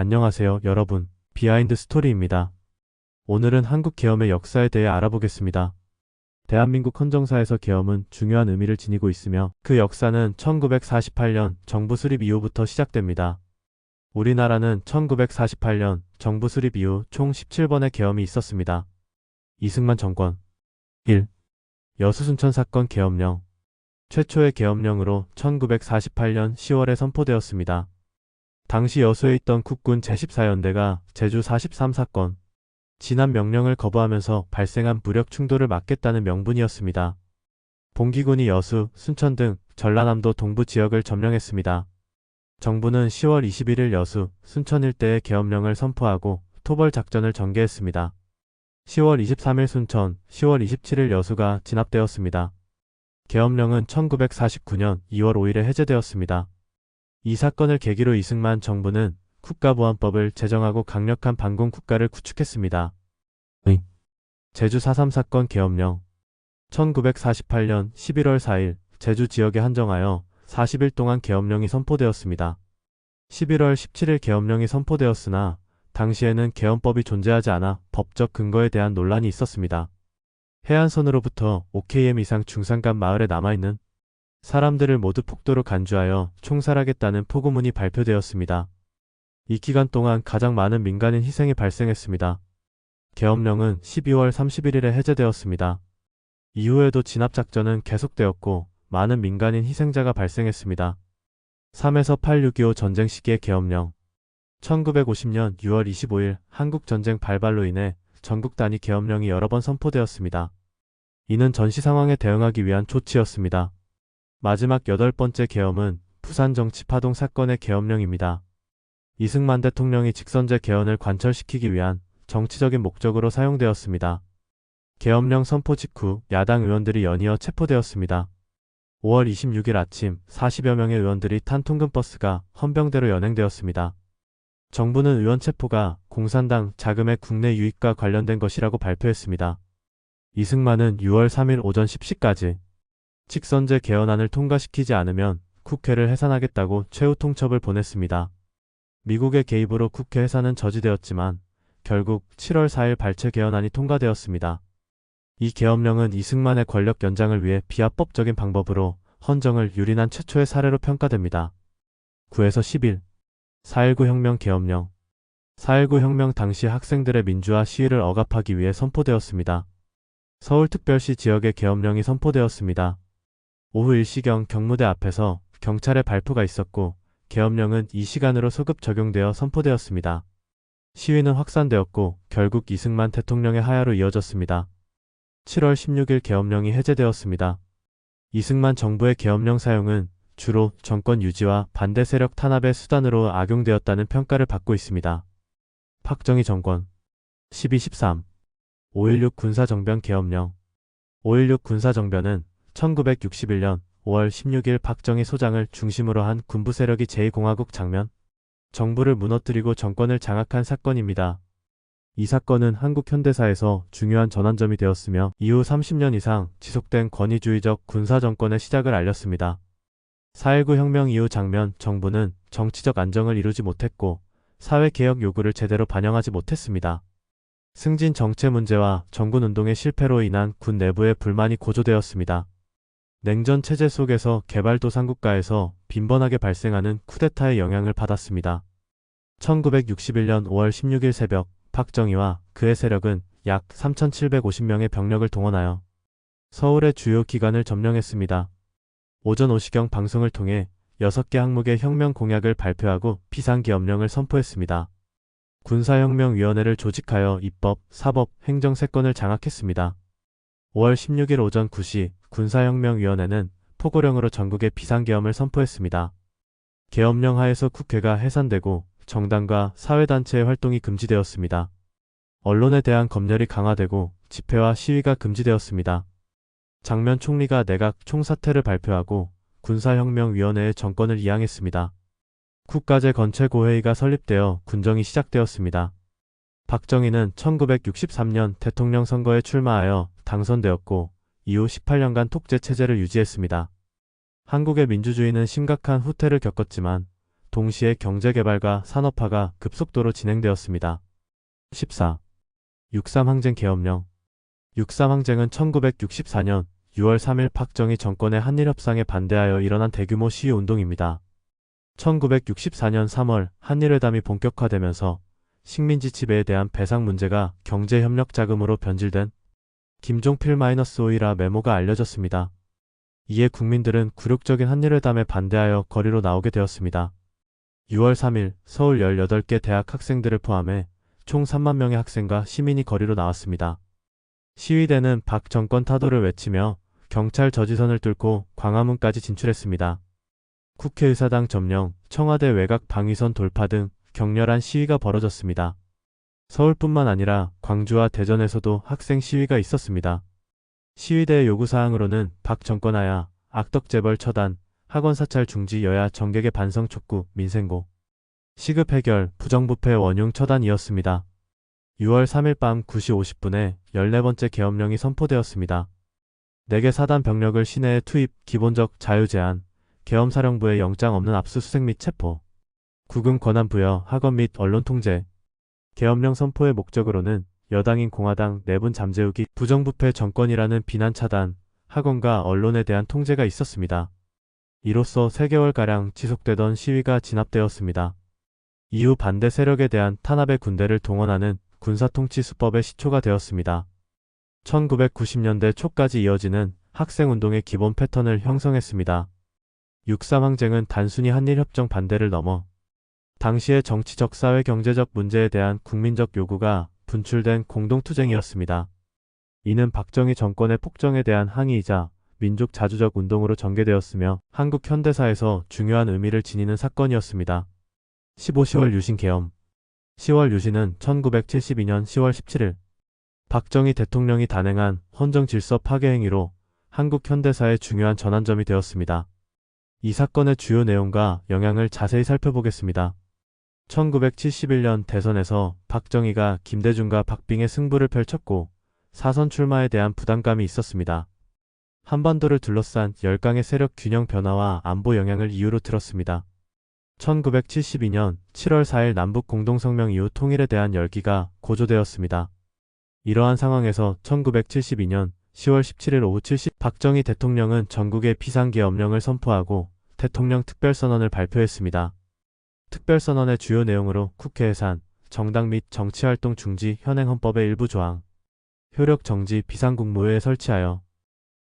안녕하세요, 여러분. 비하인드 스토리입니다. 오늘은 한국 계엄의 역사에 대해 알아보겠습니다. 대한민국 헌정사에서 계엄은 중요한 의미를 지니고 있으며 그 역사는 1948년 정부 수립 이후부터 시작됩니다. 우리나라는 1948년 정부 수립 이후 총 17번의 계엄이 있었습니다. 이승만 정권 1. 여수순천 사건 계엄령 최초의 계엄령으로 1948년 10월에 선포되었습니다. 당시 여수에 있던 국군 제14연대가 제주 43 사건, 진압 명령을 거부하면서 발생한 무력 충돌을 막겠다는 명분이었습니다. 봉기군이 여수, 순천 등 전라남도 동부 지역을 점령했습니다. 정부는 10월 21일 여수, 순천 일대에 계엄령을 선포하고 토벌 작전을 전개했습니다. 10월 23일 순천, 10월 27일 여수가 진압되었습니다. 계엄령은 1949년 2월 5일에 해제되었습니다. 이 사건을 계기로 이승만 정부는 국가보안법을 제정하고 강력한 반공 국가를 구축했습니다. 의. 제주 4.3 사건 계엄령 1948년 11월 4일 제주 지역에 한정하여 40일 동안 계엄령이 선포되었습니다. 11월 17일 계엄령이 선포되었으나 당시에는 계엄법이 존재하지 않아 법적 근거에 대한 논란이 있었습니다. 해안선으로부터 OKM 이상 중산간 마을에 남아있는 사람들을 모두 폭도로 간주하여 총살하겠다는 포고문이 발표되었습니다. 이 기간 동안 가장 많은 민간인 희생이 발생했습니다. 계엄령은 12월 31일에 해제되었습니다. 이후에도 진압작전은 계속되었고 많은 민간인 희생자가 발생했습니다. 3에서 8.6.25 전쟁 시기의 계엄령 1950년 6월 25일 한국전쟁 발발로 인해 전국 단위 계엄령이 여러 번 선포되었습니다. 이는 전시 상황에 대응하기 위한 조치였습니다. 마지막 여덟 번째 계엄은 부산 정치 파동 사건의 계엄령입니다. 이승만 대통령이 직선제 개헌을 관철시키기 위한 정치적인 목적으로 사용되었습니다. 계엄령 선포 직후 야당 의원들이 연이어 체포되었습니다. 5월 26일 아침 40여 명의 의원들이 탄 통근버스가 헌병대로 연행되었습니다. 정부는 의원 체포가 공산당 자금의 국내 유입과 관련된 것이라고 발표했습니다. 이승만은 6월 3일 오전 10시까지 직선제 개헌안을 통과시키지 않으면 국회를 해산하겠다고 최후 통첩을 보냈습니다. 미국의 개입으로 국회 해산은 저지되었지만 결국 7월 4일 발췌 개헌안이 통과되었습니다. 이 계엄령은 이승만의 권력 연장을 위해 비합법적인 방법으로 헌정을 유린한 최초의 사례로 평가됩니다. 9에서 10일 4.19 혁명 계엄령 4.19 혁명 당시 학생들의 민주화 시위를 억압하기 위해 선포되었습니다. 서울특별시 지역의 계엄령이 선포되었습니다. 오후 1시경 경무대 앞에서 경찰의 발표가 있었고 계엄령은 이 시간으로 소급 적용되어 선포되었습니다. 시위는 확산되었고 결국 이승만 대통령의 하야로 이어졌습니다. 7월 16일 계엄령이 해제되었습니다. 이승만 정부의 계엄령 사용은 주로 정권 유지와 반대 세력 탄압의 수단으로 악용되었다는 평가를 받고 있습니다. 박정희 정권 12.13 5.16 군사정변 계엄령 5.16 군사정변은 1961년 5월 16일 박정희 소장을 중심으로 한 군부 세력이 제2공화국 장면 정부를 무너뜨리고 정권을 장악한 사건입니다. 이 사건은 한국 현대사에서 중요한 전환점이 되었으며 이후 30년 이상 지속된 권위주의적 군사정권의 시작을 알렸습니다. 4.19 혁명 이후 장면 정부는 정치적 안정을 이루지 못했고 사회개혁 요구를 제대로 반영하지 못했습니다. 승진 정체 문제와 정군 운동의 실패로 인한 군 내부의 불만이 고조되었습니다. 냉전 체제 속에서 개발도상국가에서 빈번하게 발생하는 쿠데타의 영향을 받았습니다. 1961년 5월 16일 새벽 박정희와 그의 세력은 약 3,750명의 병력을 동원하여 서울의 주요 기관을 점령했습니다. 오전 5시경 방송을 통해 6개 항목의 혁명 공약을 발표하고 비상계엄령을 선포했습니다. 군사혁명위원회를 조직하여 입법, 사법, 행정 세권을 장악했습니다. 5월 16일 오전 9시 군사혁명위원회는 포고령으로 전국의 비상계엄을 선포했습니다. 계엄령 하에서 국회가 해산되고 정당과 사회단체의 활동이 금지되었습니다. 언론에 대한 검열이 강화되고 집회와 시위가 금지되었습니다. 장면 총리가 내각 총사퇴를 발표하고 군사혁명위원회의 정권을 이양했습니다. 국가재 건최고회의가 설립되어 군정이 시작되었습니다. 박정희는 1963년 대통령 선거에 출마하여 당선되었고 이후 18년간 독재 체제를 유지했습니다. 한국의 민주주의는 심각한 후퇴를 겪었지만 동시에 경제개발과 산업화가 급속도로 진행되었습니다. 14. 63항쟁 계엄령 63항쟁은 1964년 6월 3일 박정희 정권의 한일협상에 반대하여 일어난 대규모 시위 운동입니다. 1964년 3월 한일회담이 본격화되면서 식민지 지배에 대한 배상 문제가 경제협력 자금으로 변질된 김종필-5라 메모가 알려졌습니다. 이에 국민들은 굴욕적인 한일회담에 반대하여 거리로 나오게 되었습니다. 6월 3일 서울 18개 대학 학생들을 포함해 총 3만 명의 학생과 시민이 거리로 나왔습니다. 시위대는 박 정권 타도를 외치며 경찰 저지선을 뚫고 광화문까지 진출했습니다. 국회의사당 점령, 청와대 외곽 방위선 돌파 등 격렬한 시위가 벌어졌습니다. 서울뿐만 아니라 광주와 대전에서도 학생 시위가 있었습니다. 시위대의 요구사항으로는 박 정권 하야 악덕재벌 처단, 학원 사찰 중지 여야 정객의 반성 촉구, 민생고, 시급 해결, 부정부패 원흉 처단이었습니다. 6월 3일 밤 9시 50분에 14번째 계엄령이 선포되었습니다. 4개 사단 병력을 시내에 투입, 기본적 자유 제한, 계엄사령부의 영장 없는 압수수색 및 체포, 구금 권한 부여, 학원 및 언론 통제. 계엄령 선포의 목적으로는 여당인 공화당 내분 잠재우기, 부정부패 정권이라는 비난 차단, 학원과 언론에 대한 통제가 있었습니다. 이로써 3개월가량 지속되던 시위가 진압되었습니다. 이후 반대 세력에 대한 탄압의 군대를 동원하는 군사통치 수법의 시초가 되었습니다. 1990년대 초까지 이어지는 학생운동의 기본 패턴을 형성했습니다. 6.3항쟁은 단순히 한일협정 반대를 넘어 당시의 정치적 사회 경제적 문제에 대한 국민적 요구가 분출된 공동투쟁이었습니다. 이는 박정희 정권의 폭정에 대한 항의이자 민족 자주적 운동으로 전개되었으며 한국 현대사에서 중요한 의미를 지니는 사건이었습니다. 15 10월 유신 계엄 10월 유신은 1972년 10월 17일 박정희 대통령이 단행한 헌정 질서 파괴 행위로 한국 현대사의 중요한 전환점이 되었습니다. 이 사건의 주요 내용과 영향을 자세히 살펴보겠습니다. 1971년 대선에서 박정희가 김대중과 박빙의 승부를 펼쳤고 사선 출마에 대한 부담감이 있었습니다. 한반도를 둘러싼 열강의 세력 균형 변화와 안보 영향을 이유로 들었습니다. 1972년 7월 4일 남북 공동성명 이후 통일에 대한 열기가 고조되었습니다. 이러한 상황에서 1972년 10월 17일 오후 70 박정희 대통령은 전국에 비상계엄령을 선포하고 대통령 특별선언을 발표했습니다. 특별선언의 주요 내용으로 국회 예산, 정당 및 정치활동 중지 현행 헌법의 일부 조항, 효력 정지 비상국무회에 설치하여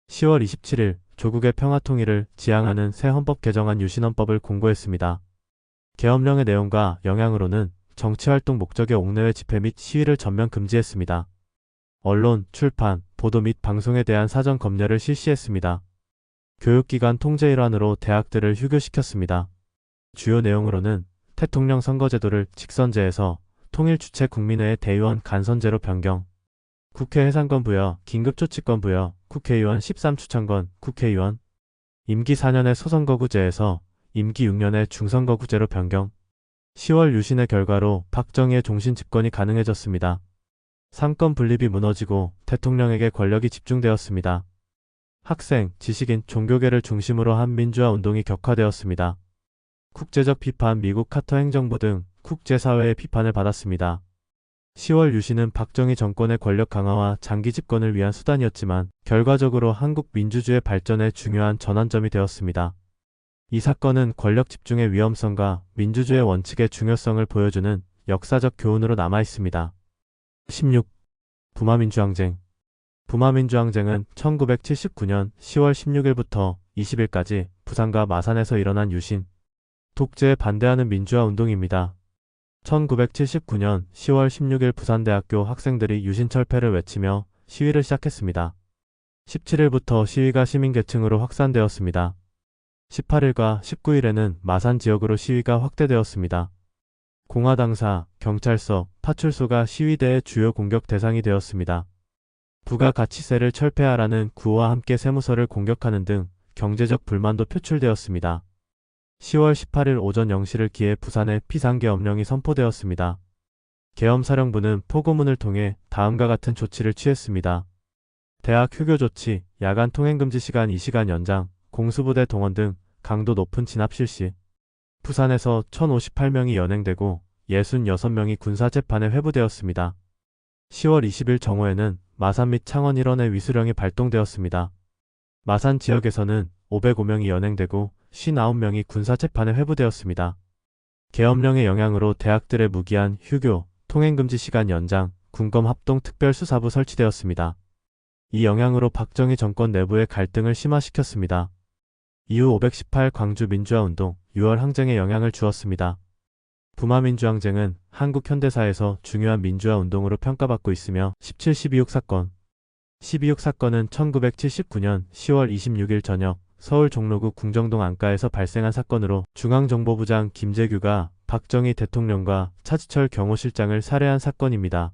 10월 27일 조국의 평화통일을 지향하는 새 헌법 개정안 유신헌법을 공고했습니다. 계엄령의 내용과 영향으로는 정치활동 목적의 옥내외 집회 및 시위를 전면 금지했습니다. 언론, 출판, 보도 및 방송에 대한 사전 검열을 실시했습니다. 교육기관 통제 일환으로 대학들을 휴교시켰습니다. 주요 내용으로는 대통령 선거제도를 직선제에서 통일 주체 국민회의 대의원 간선제로 변경, 국회 해산권 부여, 긴급조치권 부여, 국회의원 13추천권, 국회의원, 임기 4년의 소선거구제에서 임기 6년의 중선거구제로 변경, 10월 유신의 결과로 박정희의 종신 집권이 가능해졌습니다. 삼권 분립이 무너지고 대통령에게 권력이 집중되었습니다. 학생, 지식인, 종교계를 중심으로 한 민주화 운동이 격화되었습니다. 국제적 비판 미국 카터 행정부 등 국제사회의 비판을 받았습니다. 10월 유신은 박정희 정권의 권력 강화와 장기 집권을 위한 수단이었지만 결과적으로 한국 민주주의 발전의 중요한 전환점이 되었습니다. 이 사건은 권력 집중의 위험성과 민주주의 원칙의 중요성을 보여주는 역사적 교훈으로 남아 있습니다. 16. 부마민주항쟁 부마민주항쟁은 1979년 10월 16일부터 20일까지 부산과 마산에서 일어난 유신, 독재에 반대하는 민주화 운동입니다. 1979년 10월 16일 부산대학교 학생들이 유신철폐를 외치며 시위를 시작했습니다. 17일부터 시위가 시민계층으로 확산되었습니다. 18일과 19일에는 마산 지역으로 시위가 확대되었습니다. 공화당사, 경찰서, 파출소가 시위대의 주요 공격 대상이 되었습니다. 부가가치세를 철폐하라는 구호와 함께 세무서를 공격하는 등 경제적 불만도 표출되었습니다. 10월 18일 오전 0시를 기해 부산에 피상계엄령이 선포되었습니다. 계엄사령부는 포고문을 통해 다음과 같은 조치를 취했습니다. 대학 휴교 조치, 야간 통행금지 시간 2시간 연장, 공수부대 동원 등 강도 높은 진압 실시, 부산에서 1058명이 연행되고 66명이 군사재판에 회부되었습니다. 10월 20일 정오에는 마산 및 창원 일원의 위수령이 발동되었습니다. 마산 지역에서는 505명이 연행되고 59명이 군사 재판에 회부되었습니다. 계엄령의 영향으로 대학들의 무기한 휴교, 통행금지 시간 연장, 군검 합동 특별수사부 설치되었습니다. 이 영향으로 박정희 정권 내부의 갈등을 심화시켰습니다. 이후 518 광주 민주화운동, 6월 항쟁에 영향을 주었습니다. 부마민주항쟁은 한국 현대사에서 중요한 민주화 운동으로 평가받고 있으며 17, 12.6 사건 12.6 사건은 1979년 10월 26일 저녁 서울 종로구 궁정동 안가에서 발생한 사건으로 중앙정보부장 김재규가 박정희 대통령과 차지철 경호실장을 살해한 사건입니다.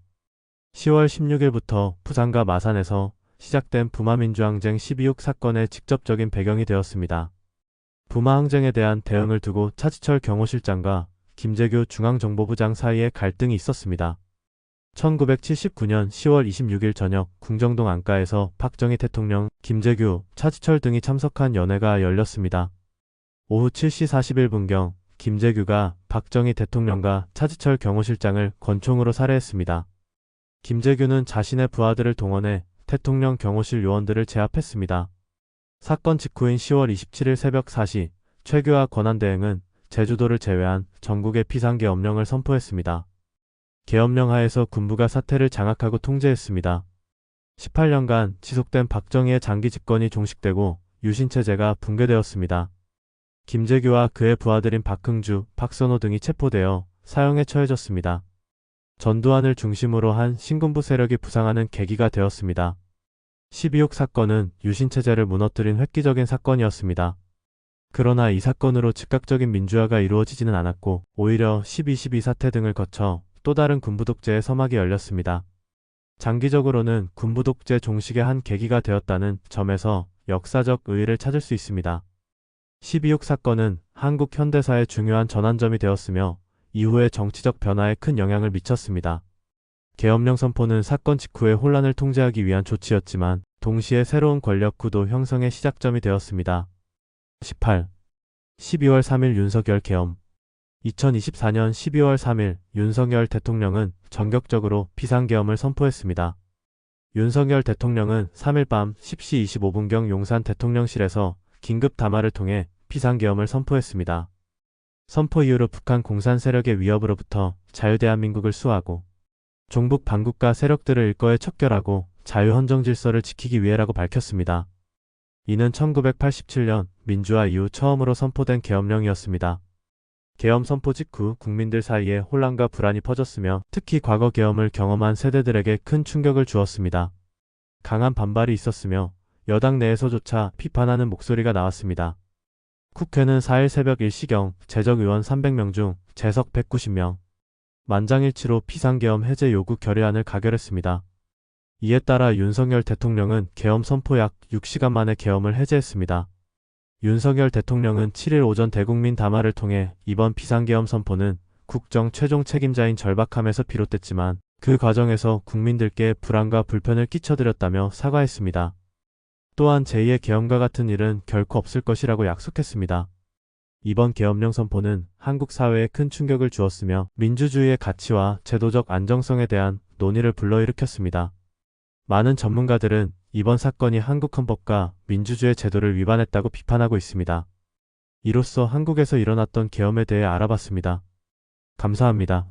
10월 16일부터 부산과 마산에서 시작된 부마민주항쟁 12.6 사건의 직접적인 배경이 되었습니다. 부마항쟁에 대한 대응을 두고 차지철 경호실장과 김재규 중앙정보부장 사이에 갈등이 있었습니다. 1979년 10월 26일 저녁 궁정동 안가에서 박정희 대통령, 김재규, 차지철 등이 참석한 연회가 열렸습니다. 오후 7시 41분경 김재규가 박정희 대통령과 차지철 경호실장을 권총으로 살해했습니다. 김재규는 자신의 부하들을 동원해 대통령 경호실 요원들을 제압했습니다. 사건 직후인 10월 27일 새벽 4시 최규하 권한대행은 제주도를 제외한 전국의 비상계 엄령을 선포했습니다. 계엄령 하에서 군부가 사태를 장악하고 통제했습니다. 18년간 지속된 박정희의 장기 집권이 종식되고 유신체제가 붕괴되었습니다. 김재규와 그의 부하들인 박흥주, 박선호 등이 체포되어 사형에 처해졌습니다. 전두환을 중심으로 한 신군부 세력이 부상하는 계기가 되었습니다. 12.6 사건은 유신체제를 무너뜨린 획기적인 사건이었습니다. 그러나 이 사건으로 즉각적인 민주화가 이루어지지는 않았고 오히려 12.12 사태 등을 거쳐 또 다른 군부독재의 서막이 열렸습니다. 장기적으로는 군부독재 종식의 한 계기가 되었다는 점에서 역사적 의의를 찾을 수 있습니다. 12.6 사건은 한국 현대사의 중요한 전환점이 되었으며 이후의 정치적 변화에 큰 영향을 미쳤습니다. 계엄령 선포는 사건 직후의 혼란을 통제하기 위한 조치였지만 동시에 새로운 권력 구도 형성의 시작점이 되었습니다. 18. 12월 3일 윤석열 계엄 2024년 12월 3일 윤석열 대통령은 전격적으로 비상계엄을 선포했습니다. 윤석열 대통령은 3일 밤 10시 25분경 용산 대통령실에서 긴급 담화를 통해 비상계엄을 선포했습니다. 선포 이후로 북한 공산 세력의 위협으로부터 자유대한민국을 수호하고 종북 반국가 세력들을 일거에 척결하고 자유헌정 질서를 지키기 위해라고 밝혔습니다. 이는 1987년 민주화 이후 처음으로 선포된 계엄령이었습니다. 계엄 선포 직후 국민들 사이에 혼란과 불안이 퍼졌으며 특히 과거 계엄을 경험한 세대들에게 큰 충격을 주었습니다. 강한 반발이 있었으며 여당 내에서조차 비판하는 목소리가 나왔습니다. 국회는 4일 새벽 1시경 재적 의원 300명 중 재석 190명, 만장일치로 비상계엄 해제 요구 결의안을 가결했습니다. 이에 따라 윤석열 대통령은 계엄 선포 약 6시간 만에 계엄을 해제했습니다. 윤석열 대통령은 7일 오전 대국민 담화를 통해 이번 비상계엄 선포는 국정 최종 책임자인 절박함에서 비롯됐지만 그 과정에서 국민들께 불안과 불편을 끼쳐드렸다며 사과했습니다. 또한 제2의 계엄과 같은 일은 결코 없을 것이라고 약속했습니다. 이번 계엄령 선포는 한국 사회에 큰 충격을 주었으며 민주주의의 가치와 제도적 안정성에 대한 논의를 불러일으켰습니다. 많은 전문가들은 이번 사건이 한국 헌법과 민주주의 제도를 위반했다고 비판하고 있습니다. 이로써 한국에서 일어났던 계엄에 대해 알아봤습니다. 감사합니다.